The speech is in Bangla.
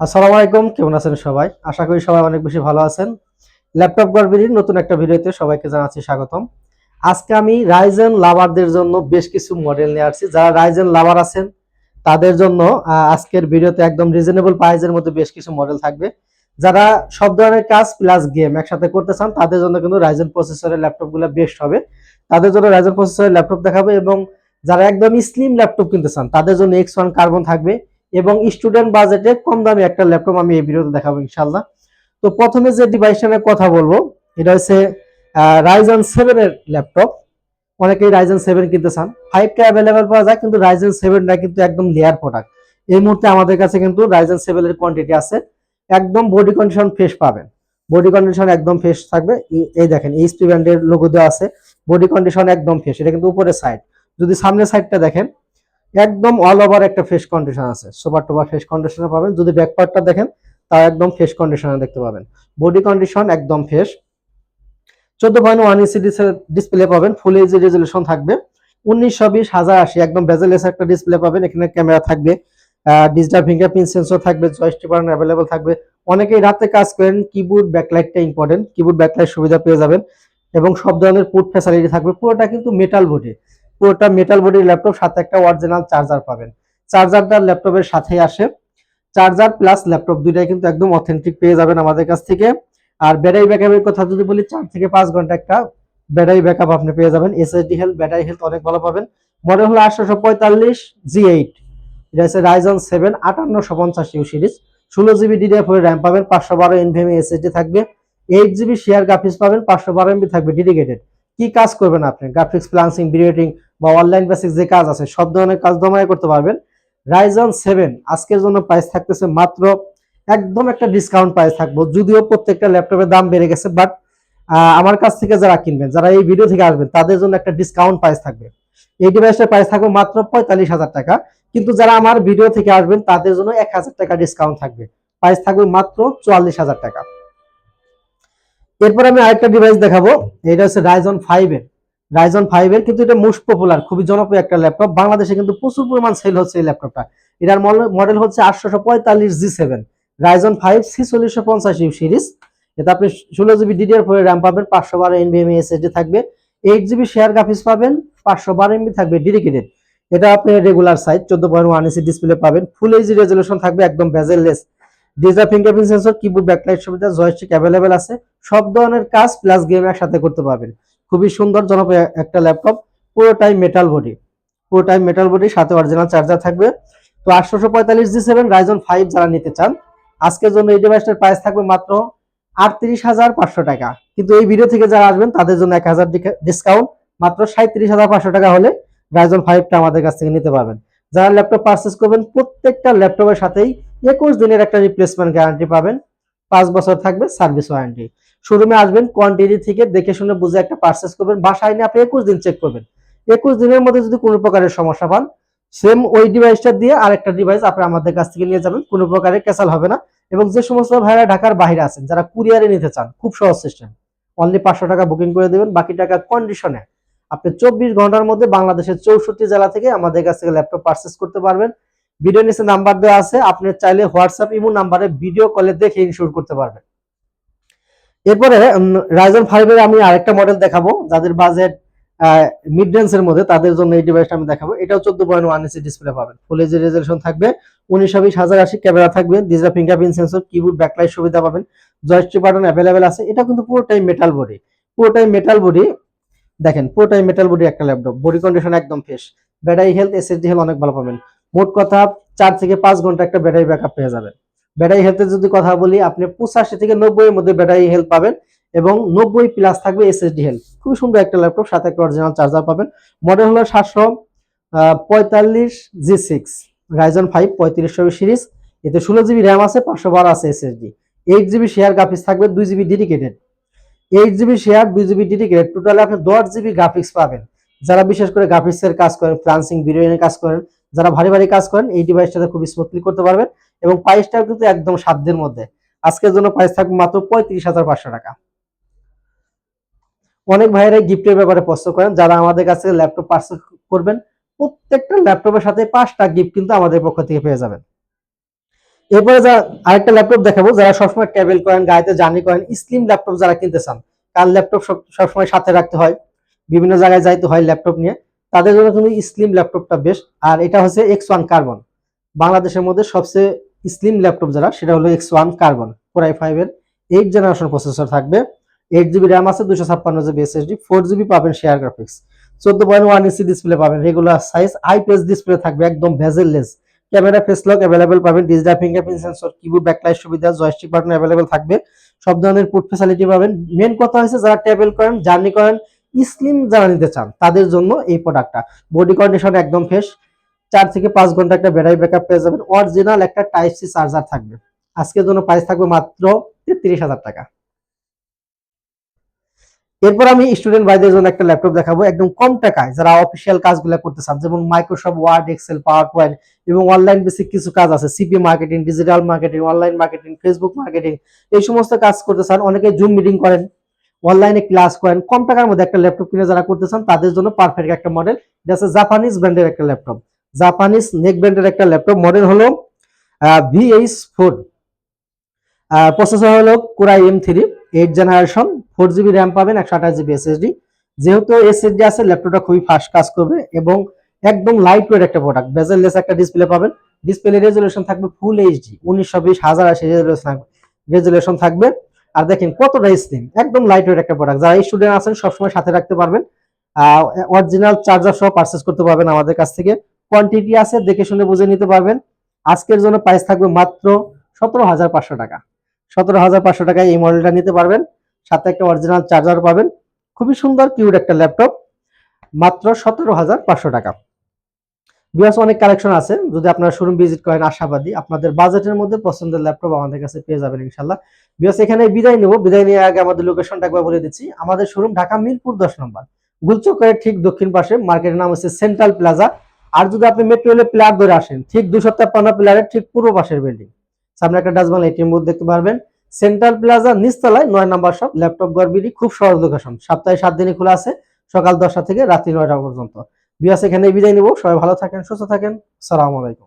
আসসালামু আলাইকুম, কেমন আছেন সবাই? আশা করি সবাই অনেক বেশি ভালো আছেন। ল্যাপটপ গর্বিনীর নতুন একটা ভিডিওতে সবাইকে জানাচ্ছি স্বাগতম। আজকে আমি রাইজেন লাভারদের জন্য বেশ কিছু মডেল নিয়ে আসছি। যারা রাইজেন লাভার আছেন, তাদের জন্য আজকের ভিডিওতে একদম রিজনেবল প্রাইজের মধ্যে বেশ কিছু মডেল থাকবে। যারা সব ধরনের কাজ প্লাস গেম একসাথে করতে চান, তাদের জন্য কিন্তু রাইজেন প্রসেসরের ল্যাপটপগুলো বেস্ট হবে। তাদের জন্য রাইজেন প্রসেসরের ল্যাপটপ দেখাবে এবং যারা একদম স্লিম ল্যাপটপ কিনতে চান, তাদের জন্য এক্স ওয়ান কার্বন থাকবে। এবং স্টুডেন্ট বাজেটে কম দামি একটা ল্যাপটপ আমি এই ভিডিওতে দেখাবো ইনশাল্লাহ তো প্রথমে যে ডিভাইসটা নিয়ে কথা বলব, এটা হচ্ছে রাইজন সেভেন এর ল্যাপটপ অনেকেই রাইজন সেভেন কিনতে চান। ফাইভটা অ্যাভেলেবেল পাওয়া যায়, কিন্তু রাইজন সেভেনটা কিন্তু একদম লেয়ার প্রোডাক্ট এই মুহূর্তে আমাদের কাছে কিন্তু রাইজন সেভেন এর কোয়ান্টিটি আছে। একদম বডি কন্ডিশন ফ্রেশ পাবেন। বডি কন্ডিশন একদম ফ্রেশ থাকবে। এই- দেখেন এইচপি ব্র্যান্ডের লোগো দেওয়া আছে। বডি কন্ডিশন একদম ফ্রেশ এটা কিন্তু উপরের সাইড যদি সামনের সাইডটা দেখেন একদম অল ওভার একটা ফ্রেশ কন্ডিশন আছে। সুপার টুপার ফ্রেশ কন্ডিশনে পাবেন। যদি ব্যাক পার্টটা দেখেন তা একদম ফ্রেশ কন্ডিশনে দেখতে পাবেন। বডি কন্ডিশন একদম ফ্রেশ চোদ্দ পয়েন্ট ওয়ান ইসি ডিসপ্লে পাবেন। ফুল এইচডি রেজলিউশন থাকবে। উনিশশো বিশ হাজার আশি, একদম বেজেলেস একটা ডিসপ্লে পাবেন। এখানে ক্যামেরা থাকবে। ডিজিটাল ফিঙ্গারপ্রিন্ট সেন্সর থাকবে জয়স্টিক বাটন অ্যাভেলেবল থাকবে। অনেকেই রাতে কাজ করেন কিবোর্ড ব্যাকলাইটটা ইম্পর্টেন্ট কিবোর্ড ব্যাকলাইট সুবিধা পেয়ে যাবেন। এবং সব ধরনের পুট ফ্যাসিলিটি থাকবে। পুরোটা কিন্তু মেটাল বডি পুরোটা মেটাল বডির ল্যাপটপ সাথে একটা অরিজিনাল চার্জার পাবেন। চার্জারটা ল্যাপটপের সাথেই আসে। চার্জার প্লাস ল্যাপটপ দুইটাই কিন্তু একদম অথেন্টিক পেয়ে যাবেন আমাদের কাছ থেকে। আর ব্যাটারি ব্যাকআপের কথা যদি বলি, চার থেকে পাঁচ ঘণ্টা একটা ব্যাটারি ব্যাকআপ আপনি পেয়ে যাবেন। এসএসডি হেলথ ব্যাটারি হেলথ অনেক ভালো পাবেন। মডেল হলো আটশোশো পঁয়তাল্লিশ জি এইট এটা হচ্ছে রাইজন সেভেন আটান্নশো পঞ্চাশ ইউ সিরিজ ষোলো জিবি ডিডিএফ র্যাম পাবেন, পাঁচশো বারো এনভিএমএ এসএসডি থাকবে। এইট জিবি শেয়ার গ্রাফিক্স পাবেন, পাঁচশো বারো এমবি থাকবে ডেডিকেটেড কি কাজ করবেন আপনি? গ্রাফিক্স প্লান্সিং ভিডিও বা অনলাইন বেসিক যে কাজ আছে, সব ধরনের কাজ দমায় করতে পারবেন। রাইজন সেভেন আজকের জন্য প্রাইস থাকতেছে মাত্র একদম একটা ডিসকাউন্ট প্রাইস থাকব, যদিও প্রত্যেকটা ল্যাপটপের দাম বেড়ে গেছে বাট আমার কাছ থেকে যারা কিনবেন, যারা এই ভিডিও থেকে আসবেন, তাদের জন্য একটা ডিসকাউন্ট প্রাইস থাকবে। এই ডিভাইসটার প্রাইস থাকবে মাত্র পঁয়তাল্লিশ হাজার টাকা, কিন্তু যারা আমার ভিডিও থেকে আসবেন, তাদের জন্য এক হাজার টাকা ডিসকাউন্ট থাকবে। প্রাইস থাকবে মাত্র চুয়াল্লিশ হাজার টাকা। এরপর আমি আরেকটা ডিভাইস দেখাবো। এটা হচ্ছে রাইজন ফাইভ এর। রাইজন ফাইভ এর কিন্তু এটা মোস্ট পপুলার খুবই জনপ্রিয় একটা ল্যাপটপ বাংলাদেশে কিন্তু প্রচুর পরিমাণ সেল হচ্ছে এই ল্যাপটপটা এটার মডেল হচ্ছে আটশোশো পঁয়তাল্লিশ জি সেভেন রাইজন ফাইভ ছিচল্লিশশো পঞ্চাশ ইউ সিরিজ এতে আপনি ষোলো জিবি ডিডিআর ফোর র্যাম পাবেন, পাঁচশো বারো এনভিএমএ এসএসডি থাকবে। এইট জিবি শেয়ার গ্রাফিক্স পাবেন, পাঁচশো বারো এমবি থাকবে ডেডিকেটেড এটা আপনি রেগুলার সাইজ চোদ্দ পয়েন্ট ওয়ান এসি ডিসপ্লে পাবেন। ফুল এইচডি রেজলিউশন থাকবে, একদম bezelless digital fingerprint sensor keyboard backlight সুবিধা জয়স্টিক অ্যাভেলেবেল আছে। সব ধরনের কাজ প্লাস গেম একসাথে করতে পারবেন। খুবই সুন্দর, জনপ্রিয় একটা ল্যাপটপ পুরোটাই মেটাল বডি পুরোটাই মেটাল বডি সাথে অরিজিনাল চার্জার থাকবে। তো আটশোশো পঁয়তাল্লিশ জি সেভেন রাইজন ফাইভ যারা নিতে চান, আজকের জন্য এই ডিভাইসটার প্রাইস থাকবে মাত্র আটত্রিশ হাজার পাঁচশো টাকা। কিন্তু এই ভিডিও থেকে যারা আসবেন, তাদের জন্য এক হাজার ডিসকাউন্ট, মাত্র সাঁত্রিশ হাজার পাঁচশো টাকা হলে রাইজন ফাইভটা আমাদের কাছ থেকে নিতে পারবেন। যারা ল্যাপটপ পারচেস করবেন, প্রত্যেকটা ল্যাপটপের সাথেই একুশ দিনের একটা রিপ্লেসমেন্ট গ্যারান্টি পাবেন। পাঁচ বছর থাকবে সার্ভিস ওয়ারেন্টি শোরুমে আসবেন কোয়ান্টিটি থেকে দেখে শুনে বুঝে একটা পারচেস করবেন, বাসায় নিয়ে আপনি একুশ দিন চেক করবেন। একুশ দিনের মধ্যে যদি কোনো প্রকারের সমস্যা পান সেম ওই ডিভাইসটা দিয়ে আরেকটা ডিভাইস আপনি আমাদের কাছ থেকে নিয়ে যাবেন, কোনো প্রকারের ক্যাসাল হবে না। এবং যে সমস্ত ভাইরা ঢাকার বাইরে আছেন, যারা কুরিয়ারে নিতে চান, খুব সহজ সিস্টেম অনলি পাঁচশো টাকা বুকিং করে দেবেন, বাকি টাকা কন্ডিশনে আপনি চব্বিশ ঘণ্টার মধ্যে বাংলাদেশের চৌষট্টি জেলা থেকে আমাদের কাছ থেকে ল্যাপটপ পারচেস করতে পারবেন। ভিডিও নিচে নাম্বার দেওয়া আছে, আপনি চাইলে হোয়াটসঅ্যাপ ইমো নাম্বারে ভিডিও কলে দেখে ইনস্যুর করতে পারবেন। এরপরে রাইজন ফাইভের আমি আরেকটা মডেল দেখাবো, যাদের বাজেট মিড রেঞ্জের মধ্যে, তাদের জন্য এই ডিভাইসটা আমি দেখাবো। এটাও চোদ্দ পয়েন্ট ওয়ান এসি ডিসপ্লে পাবেন। ফুল এইচডি রেজলিউশন থাকবে উনিশশো বিশ হাজার আশি ক্যামেরা থাকবে digital fingerprint sensor keyboard backlight সুবিধা পাবেন। জয়স্টিক বাটন অ্যাভেলেবেল আছে। এটা কিন্তু পুরোটাই মেটাল বডি পুরোটাই মেটাল বডি দেখেন, পুরোটাই মেটাল বডি একটা ল্যাপটপ বডি কন্ডিশন একদম fresh battery health SSD health অনেক ভালো পাবেন। মোট কথা, চার থেকে পাঁচ ঘণ্টা একটা ব্যাটারি ব্যাকআপ পেয়ে যাবেন। ব্যাটারি হেলথের যদি কথা বলি, আপনি পঁচাশি থেকে নব্বই এর মধ্যে ব্যাটারি হেলথ পাবেন এবং নব্বই প্লাস থাকবে এসএসডি হেলথ খুবই সুন্দর একটা ল্যাপটপ সাথে একটা অরিজিনাল চার্জার পাবেন। মডেল হলো সাতশো পঁয়তাল্লিশ জি সিক্স রাইজন ফাইভ পঁয়ত্রিশশো সিরিজ এতে ষোলো জিবি র্যাম আছে, পাঁচশো বারো আছে SSD eight GB share graphics থাকবে, দুই GB dedicated eight GB share দুই জিবি ডেডিকেটেড টোটালি আপনি দশ জিবি গ্রাফিক্স পাবেন। যারা বিশেষ করে গ্রাফিক্সের কাজ করেন ফ্রান্সিং ভিডিও কাজ করেন, যারা ভারী ভারী কাজ করেন, এই ডিভাইসটাতে খুব স্মুথলি করতে পারবেন এবং প্রাইসটাও কিন্তু একদম সাধ্যের মধ্যে। আজকের জন্য প্রাইস থাকবে মাত্র পঁয়ত্রিশ হাজার পাঁচশো টাকা। অনেক ভাইয়েরাই গিফটের ব্যাপারে প্রশ্ন করেন, যারা আমাদের কাছে ল্যাপটপ পার্সেল করবেন, প্রত্যেকটা ল্যাপটপের সাথে পাঁচটা গিফট কিন্তু আমাদের পক্ষ থেকে পেয়ে যাবেন। এরপরে যা আরেকটা ল্যাপটপ দেখাবো, যারা সবসময় ট্রাভেল করেন, গাড়িতে জার্নি করেন স্লিম ল্যাপটপ যারা কিনতে চান কার ল্যাপটপ সবসময় সাথে রাখতে হয়। বিভিন্ন জায়গায় যাইতে হয় ল্যাপটপ নিয়ে। তাদের জন্য কিন্তু স্লিম ল্যাপটপটা বেশ। আর এটা হচ্ছে এক্স ওয়ান কার্বন বাংলাদেশের মধ্যে সবচেয়ে স্লিম ল্যাপটপ যারা, সেটা হলো X one Carbon four i five এর এইট জেনারেশন প্রসেসর থাকবে। এইট জিবি র্যাম আছে দুশো ছাপ্পান্ন জিবি এসএসডি ফোর জিবি পাবেন শেয়ার গ্রাফিক্স চোদ্দ পয়েন্ট ওয়ান ইঞ্চি ডিসপ্লে পাবেন রেগুলার সাইজ আইপিএস ডিসপ্লে থাকবে, একদম bezelless camera face lock available পাবেন digital fingerprint sensor keyboard backlight সুবিধা জয়স্টিক বাটন অ্যাভেলেবেল থাকবে। সব ধরনের পুট ফ্যাসিলিটি পাবেন। মেন কথা হচ্ছে যারা ট্রাভেল করেন জার্নি করেন স্লিম যারা নিতে চান, তাদের জন্য এই প্রোডাক্টটা বডি কন্ডিশন একদম ফ্রেশ চার থেকে পাঁচ ঘণ্টা একটা ব্যাটারি ব্যাকআপ পেয়ে যাবেন। অরিজিনাল একটা টাইপ সি চার্জার থাকবে। আজকের জন্য প্রাইস থাকবে মাত্র তেত্রিশ হাজার টাকা। এরপর আমি স্টুডেন্ট ভাইদের জন্য একটা ল্যাপটপ দেখাবো, একদম কম টাকায় যারা অফিসিয়াল কাজগুলো করতে চান, যেমন Microsoft Word Excel PowerPoint এবং অনলাইন বেসিক কিছু কাজ আছে CP marketing digital marketing online marketing Facebook marketing এই সমস্ত কাজ করতে চান, অনেকে জুম মিটিং করেন অনলাইনে ক্লাস করেন, কম টাকার মধ্যে একটা ল্যাপটপ কিনে যারা করতে চান, তাদের জন্য পারফেক্ট একটা মডেল এটা হচ্ছে জাপানিজ ব্র্যান্ডের একটা ল্যাপটপ জাপানিজ নেক ব্র্যান্ডের একটা ল্যাপটপ মডেল হলো ভিএইচ ফোর প্রসেসর হলো core i M three eight generation four GB RAM পাবেন, একশো আঠাশ জিবি এসএসডি যেহেতু এসএসডি আছে, ল্যাপটপটা খুবই ফাস্ট কাজ করবে এবং একদম লাইট ওয়েট একটা প্রোডাক্ট বেজেললেস একটা ডিসপ্লে পাবেন। ডিসপ্লে রেজলিউশন থাকবে ফুল এইচডি উনিশশো বিশ, হাজার আশি রেজলিউশন রেজলিউশন থাকবে। আর দেখেন কতটা স্লিম একদম লাইট ওয়েট একটা প্রোডাক্ট যারা স্টুডেন্ট আছেন, সবসময় সাথে রাখতে পারবেন। অরিজিনাল চার্জার সহ পারচেস করতে পারবেন আমাদের কাছ থেকে। কোয়ান্টিটি আছে, দেখে শুনে বুঝে নিতে পারবেন। আজকের জন্য প্রাইস থাকবে মাত্র সতেরো হাজার পাঁচশো টাকা। সতেরো হাজার পাঁচশো টাকায় এই মডেলটা নিতে পারবেন। সাথে একটা অরিজিনাল চার্জার পাবেন। খুবই সুন্দর কিউট একটা ল্যাপটপ মাত্র সতেরো হাজার পাঁচশো টাকা। বিয়াস অনেক কালেকশন আছে। যদি আপনারা শোরুম ভিজিট করেন, আশাবাদী। আপনাদের বাজেটের মধ্যে পছন্দের ল্যাপটপ আমাদের কাছে পেয়ে যাবেন ইনশাল্লাহ বিয়াস এখানে বিদায় নেব। বিদায় নিয়ে আগে আমাদের লোকেশনটা একবার বলে দিচ্ছি। আমাদের শোরুম ঢাকা মিরপুর দশ নম্বর। গুলচকের ঠিক দক্ষিণ পাশে। মার্কেটের নাম হচ্ছে সেন্ট্রাল প্লাজা আর যদি আপনি মেট্রো রেলের প্লার ধরে আসেন, ঠিক দুশো তেপ্পান্ন প্লারের ঠিক পূর্ব পাশের বিল্ডিং সামনে একটা ডাস্টবিন এটিএম বুথ দেখতে পারবেন। সেন্ট্রাল প্লাজা নিচতলায় নয় নম্বর শপ ল্যাপটপ গড়বিডি খুব সহজ লোকেশন সপ্তাহে সাত দিনই খোলা আছে, সকাল দশটা থেকে রাত্রি নয়টা পর্যন্ত। বিয়াস এখানে বিদায় নিব। সবাই ভালো থাকেন, সুস্থ থাকেন। সালাম আলাইকুম।